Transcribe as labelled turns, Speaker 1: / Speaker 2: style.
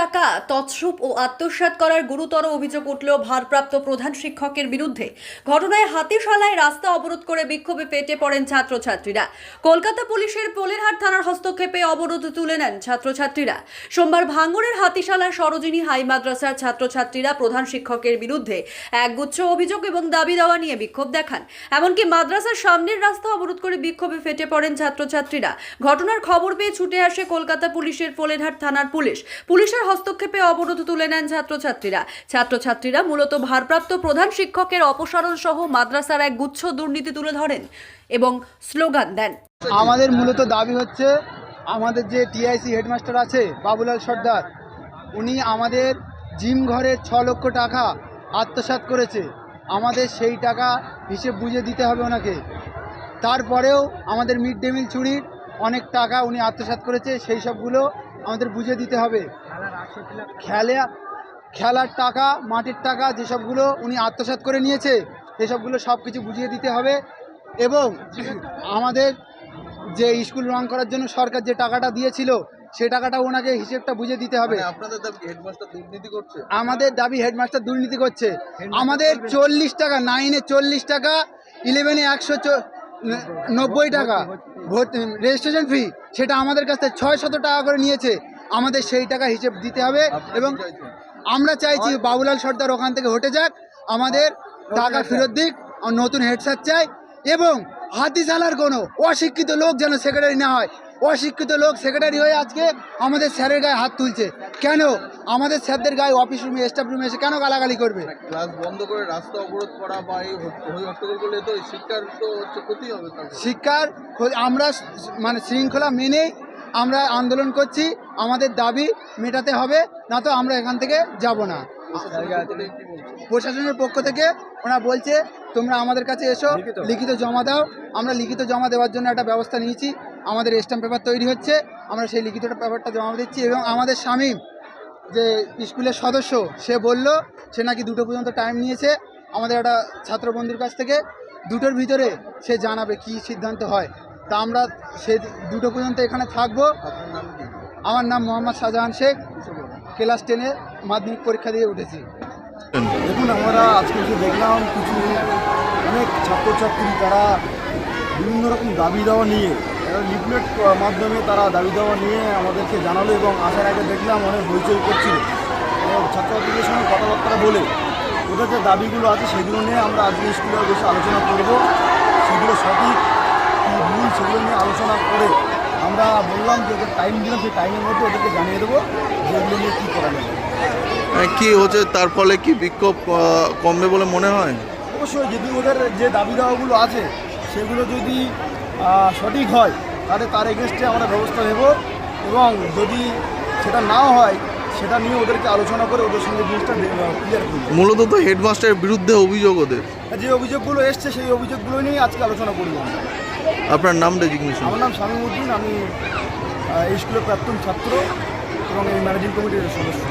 Speaker 1: টাকা তছরূপ ও আত্মসাৎ করার গুরুতর অভিযোগ উঠল ভারপ্রাপ্ত প্রধান শিক্ষকের বিরুদ্ধে ঘটনায় হাতিশালায় রাস্তা অবরোধ করে বিক্ষোভে পেটে পড়েন ছাত্রছাত্রীরা। কলকাতা পুলিশের পোলেরহাট থানার হস্তক্ষেপে অবরোধ তুলে নেন ছাত্রছাত্রীরা। সোমবার ভাঙ্গরের হাতিশালায় সরোজিনী হাই মাদ্রাসার ছাত্রছাত্রীরা প্রধান শিক্ষকের বিরুদ্ধে একগুচ্ছ অভিযোগ এবং দাবি দেওয়া নিয়ে বিক্ষোভ দেখান। এমনকি মাদ্রাসার সামনের রাস্তা অবরোধ করে বিক্ষোভে ফেটে পড়েন ছাত্রছাত্রীরা। ঘটনার খবর পেয়ে ছুটে আসে কলকাতা পুলিশের পোলেরহাট থানার পুলিশ। পুলিশের হস্তক্ষেপে অবরোধ তুলে নেন ছাত্রছাত্রীরা। ছাত্রছাত্রীরা মূলত ভারপ্রাপ্ত প্রধান শিক্ষকের অপসারণ সহ মাদ্রাসার এক গুচ্ছ দুর্নীতি তুলে ধরেন এবং স্লোগান দেন।
Speaker 2: আমাদের মূলত দাবি হচ্ছে, আমাদের যে টিআইসি হেডমাস্টার আছে, বাবুলাল সর্দার, উনি আমাদের জিম ঘরের ছ লক্ষ টাকা আত্মসাৎ করেছে। আমাদের সেই টাকা হিসেব বুঝে দিতে হবে ওনাকে। তারপরেও আমাদের মিড ডে মিল চুরির অনেক টাকা উনি আত্মসাৎ করেছে, সেই সবগুলো আমাদের বুঝে দিতে হবে। খেলা খেলার টাকা মাটির টাকা যেসবগুলো উনি আত্মসাৎ করে নিয়েছে সেসবগুলো সব কিছু বুঝিয়ে দিতে হবে এবং আমাদের যে স্কুল রং করার জন্য সরকার যে টাকাটা দিয়েছিল সে টাকাটা ওনাকে হিসেবটা বুঝে দিতে হবে।
Speaker 3: মানে আপনাদের দাবি হেডমাস্টার দুর্নীতি করছে?
Speaker 2: আমাদের দাবি হেডমাস্টার দুর্নীতি করছে। আমাদের চল্লিশ টাকা নাইনে চল্লিশ টাকা ইলেভেনে একশো নব্বই টাকা। রেজিস্ট্রেশন ফি সেটা আমাদের কাছ থেকে ছয় শত টাকা করে নিয়েছে। আমাদের সেই টাকা হিসেব দিতে হবে এবং আমরা চাইছি বাবুলাল সর্দার ওখান থেকে হটে যাক আমাদের টাকা ফেরত দিক নতুন হেড স্যার চাই এবং হাতি চালার কোনো অশিক্ষিত লোক যেন সেক্রেটারি না হয়। অশিক্ষিত লোক সেক্রেটারি হয়ে আজকে আমাদের স্যারের গায়ে হাত তুলছে। কেন? আমাদের স্যারদের গায়ে অফিস রুমে স্টাফ রুমে এসে কেন গালাগালি করবে?
Speaker 3: ক্লাস বন্ধ করে রাস্তা অবরোধ করা বা এই হট্টগোল করলে তো শিক্ষার তো হচ্ছে ক্ষতি হবে
Speaker 2: শিক্ষার আমরা মানে শৃঙ্খলা মেনেই আমরা আন্দোলন করছি। আমাদের দাবি মেটাতে হবে না তো আমরা এখান থেকে যাব না।
Speaker 3: প্রশাসনের পক্ষ থেকে কি বলছে
Speaker 2: ওরা তোমরা আমাদের কাছে এসো লিখিত। জমা দাও। আমরা লিখিত জমা দেওয়ার জন্য একটা ব্যবস্থা নিয়েছি। আমাদের স্ট্যাম্প পেপার তৈরি হচ্ছে আমরা সেই লিখিত পেপারটা জমা দিচ্ছি এবং আমাদের স্বামী যে স্কুলের সদস্য সে বলল সে নাকি দুটো পর্যন্ত টাইম নিয়েছে। আমাদের একটা ছাত্র বন্ধুর কাছ থেকে দুটোর ভিতরে সে জানাবে কি সিদ্ধান্ত হয়। তা আমরা সে দুটো পর্যন্ত এখানে থাকব। আমার নাম মোহাম্মদ শাহজাহান শেখ। ক্লাস টেনে মাধ্যমিক পরীক্ষা দিয়ে উঠেছি।
Speaker 4: দেখুন, আমরা আজকে যে দেখলাম কিছু অনেক ছাত্রছাত্রী তারা বিভিন্ন রকম দাবি দেওয়া নিয়ে লিফলেট মাধ্যমে তারা দাবি দেওয়া নিয়ে আমাদেরকে জানালো এবং আসার আগে দেখলাম অনেক হইচই করছিল। ছাত্রছাত্রীদের সঙ্গে কথাবার্তা বলে ওদের যে দাবিগুলো আছে সেগুলো নিয়ে আমরা আজকে স্কুলে বসে আলোচনা করব। সেগুলো সঠিক ভুল সেগুলো নিয়ে আলোচনা করে আমরা বললাম যে ওদের টাইম দিলাম সেই টাইমের মধ্যে ওদেরকে জানিয়ে দেবো যে এগুলো নিয়ে কী করা যাবে
Speaker 3: মানে কি হচ্ছে তার ফলে কি বিক্ষোভ কমবে বলে মনে হয়?
Speaker 4: অবশ্যই যদি ওদের যে দাবি দাওয়াগুলো আছে সেগুলো যদি সঠিক হয় তাহলে তার এগেনস্টে আমরা ব্যবস্থা নেব এবং যদি সেটা নাও হয় সেটা নিয়ে ওদেরকে আলোচনা করে ওদের সঙ্গে জিনিসটা ক্লিয়ার করব।
Speaker 3: মূলত তো হেডমাস্টারের বিরুদ্ধে অভিযোগ ওদের।
Speaker 4: যে অভিযোগগুলো এসছে সেই অভিযোগগুলো নিয়ে আজকে আলোচনা করব আমরা।
Speaker 3: আপনার নাম ডেজিগনেশন?
Speaker 4: আমার নাম শামীম উদ্দিন, আমি এই স্কুলের প্রাক্তন ছাত্র এবং এই ম্যানেজিং কমিটির সদস্য।